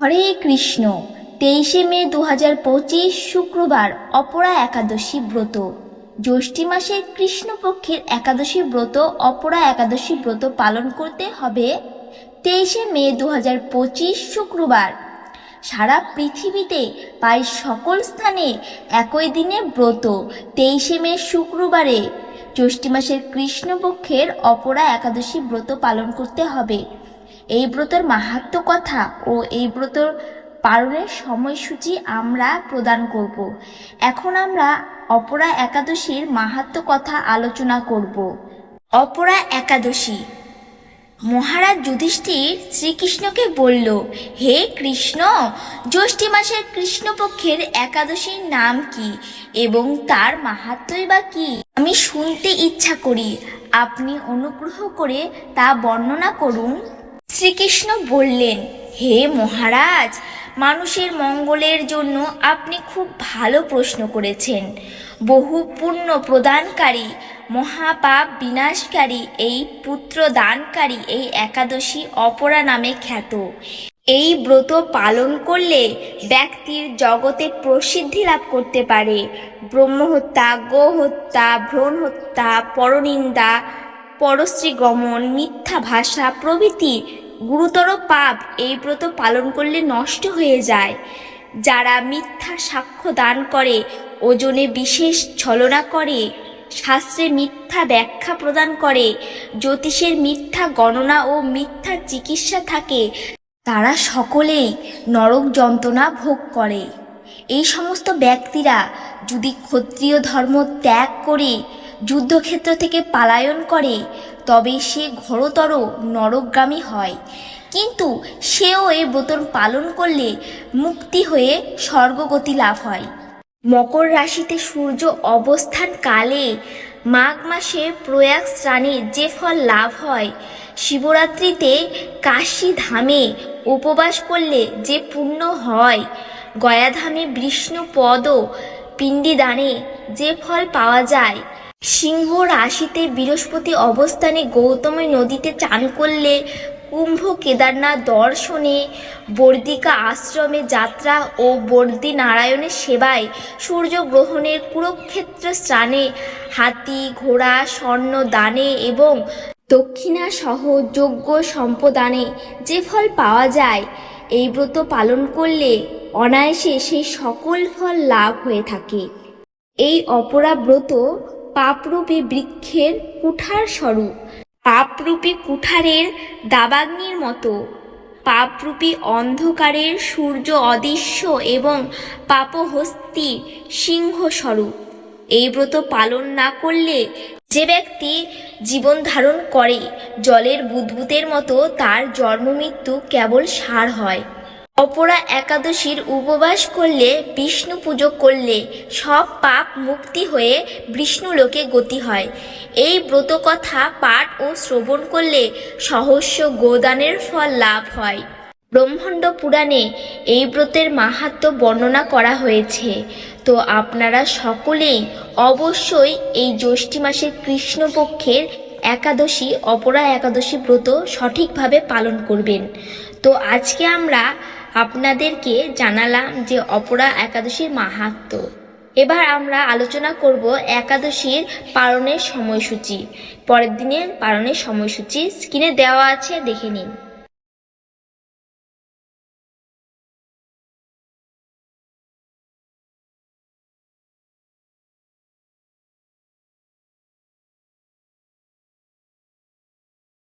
হরে কৃষ্ণ। তেইশে মে দু হাজার পঁচিশ শুক্রবার অপরা একাদশী ব্রত। জ্যৈষ্ঠী মাসের কৃষ্ণপক্ষের একাদশী ব্রত, অপরা একাদশী ব্রত পালন করতে হবে। তেইশে মে দু হাজার পঁচিশ শুক্রবার। সারা পৃথিবীতে প্রায় সকল স্থানে একই দিনে ব্রত, তেইশে মে শুক্রবারে। জ্যৈষ্ঠী মাসের কৃষ্ণপক্ষের অপরা একাদশী ব্রত পালন করতে হবে। এই ব্রতের মাহাত্ম কথা ও এই ব্রতর পালনের সময়সূচি আমরা প্রদান করব। এখন আমরা অপরা একাদশীর মাহাত্ম কথা আলোচনা করব। অপরা একাদশী। মহারাজ যুধিষ্ঠির শ্রীকৃষ্ণকে বলল, হে কৃষ্ণ, জ্যৈষ্ঠী মাসের কৃষ্ণপক্ষের একাদশীর নাম কি এবং তার মাহাত্মই বা কি? আমি শুনতে ইচ্ছা করি। আপনি অনুগ্রহ করে তা বর্ণনা করুন। শ্রীকৃষ্ণ বললেন, হে মহারাজ, মানুষের মঙ্গলের জন্য আপনি খুব ভালো প্রশ্ন করেছেন। বহু পুণ্য প্রদানকারী, মহাপাপ বিনাশকারী এই পুত্র দানকারী এই একাদশী অপরা নামে খ্যাত। এই ব্রত পালন করলে ব্যক্তির জগতে প্রসিদ্ধি লাভ করতে পারে। ব্রহ্মহত্যা, গোহত্যা ভ্রূণ হত্যা পরনিন্দা পরশ্রী গমন মিথ্যা ভাষা প্রভৃতি গুরুতর পাপ এই ব্রত পালন করলে নষ্ট হয়ে যায়। যারা মিথ্যা সাক্ষ্য দান করে, ওজনে বিশেষ ছলনা করে, শাস্ত্রে মিথ্যা ব্যাখ্যা প্রদান করে, জ্যোতিষের মিথ্যা গণনা ও মিথ্যা চিকিৎসা থাকে, তারা সকলেই নরক যন্ত্রণা ভোগ করে। এই সমস্ত ব্যক্তিরা যদি ক্ষত্রিয় ধর্ম ত্যাগ করে যুদ্ধক্ষেত্র থেকে পালায়ন করে তবে সে ঘোরতর নরকগামী হয়। কিন্তু সেও এই ব্রত পালন করলে মুক্তি হয়ে স্বর্গগতি লাভ হয়। মকর রাশিতে সূর্য অবস্থান কালে মাঘ মাসে প্রয়াগ স্নানে যে ফল লাভ হয়, শিবরাত্রিতে কাশী ধামে উপবাস করলে যে পুণ্য হয়, গয়াধামে বিষ্ণু পদ পিণ্ডিদানে যে ফল পাওয়া যায় সিংহ রাশিতে বৃহস্পতি অবস্থানে গৌতমী নদীতে চান করলে কুম্ভ কেদারনাথ দর্শনে বর্দিকা আশ্রমে যাত্রা ও বর্দি নারায়ণের সেবায় সূর্যগ্রহণের কুরুক্ষেত্র স্নানে হাতি, ঘোড়া, স্বর্ণ, দানে এবং দক্ষিণা সহ যোগ্য সম্পদানে যে ফল পাওয়া যায়, এই ব্রত পালন করলে অনায়াসে সেই সকল ফল লাভ হয়ে থাকে। এই অপরা ব্রত পাপরূপী বৃক্ষের কুঠার স্বরূপ। পাপরূপী কুঠারের দাবাগ্নির মতো। পাপরূপী অন্ধকারের সূর্য অদৃশ্য এবং পাপহস্তি সিংহ স্বরূপ এই ব্রত পালন না করলে যে ব্যক্তি জীবন ধারণ করে, জলের বুদবুদের মতো তার জন্মমৃত্যু কেবল সার হয়। অপরা একাদশীর উপবাস করলে, বিষ্ণু পুজো করলে সব পাপ মুক্তি হয়ে বিষ্ণুলোকে গতি হয়। এই ব্রত কথা পাঠ ও শ্রবণ করলে সহস্য গোদানের ফল লাভ হয়। ব্রহ্মাণ্ড পুরাণে এই ব্রতের মাহাত্ম বর্ণনা করা হয়েছে। তো আপনারা সকলেই অবশ্যই এই জ্যৈষ্ঠী মাসের কৃষ্ণপক্ষের একাদশী, অপরা একাদশী ব্রত সঠিকভাবে পালন করবেন। তো আজকে আমরা আপনাদেরকে জানালাম যে অপরা একাদশীর মাহাত্ম। এবার আমরা আলোচনা করব একাদশীর পালনের সময়সূচি। পরের দিনের পালনের সময়সূচি স্ক্রিনে দেওয়া আছে, দেখে নিন।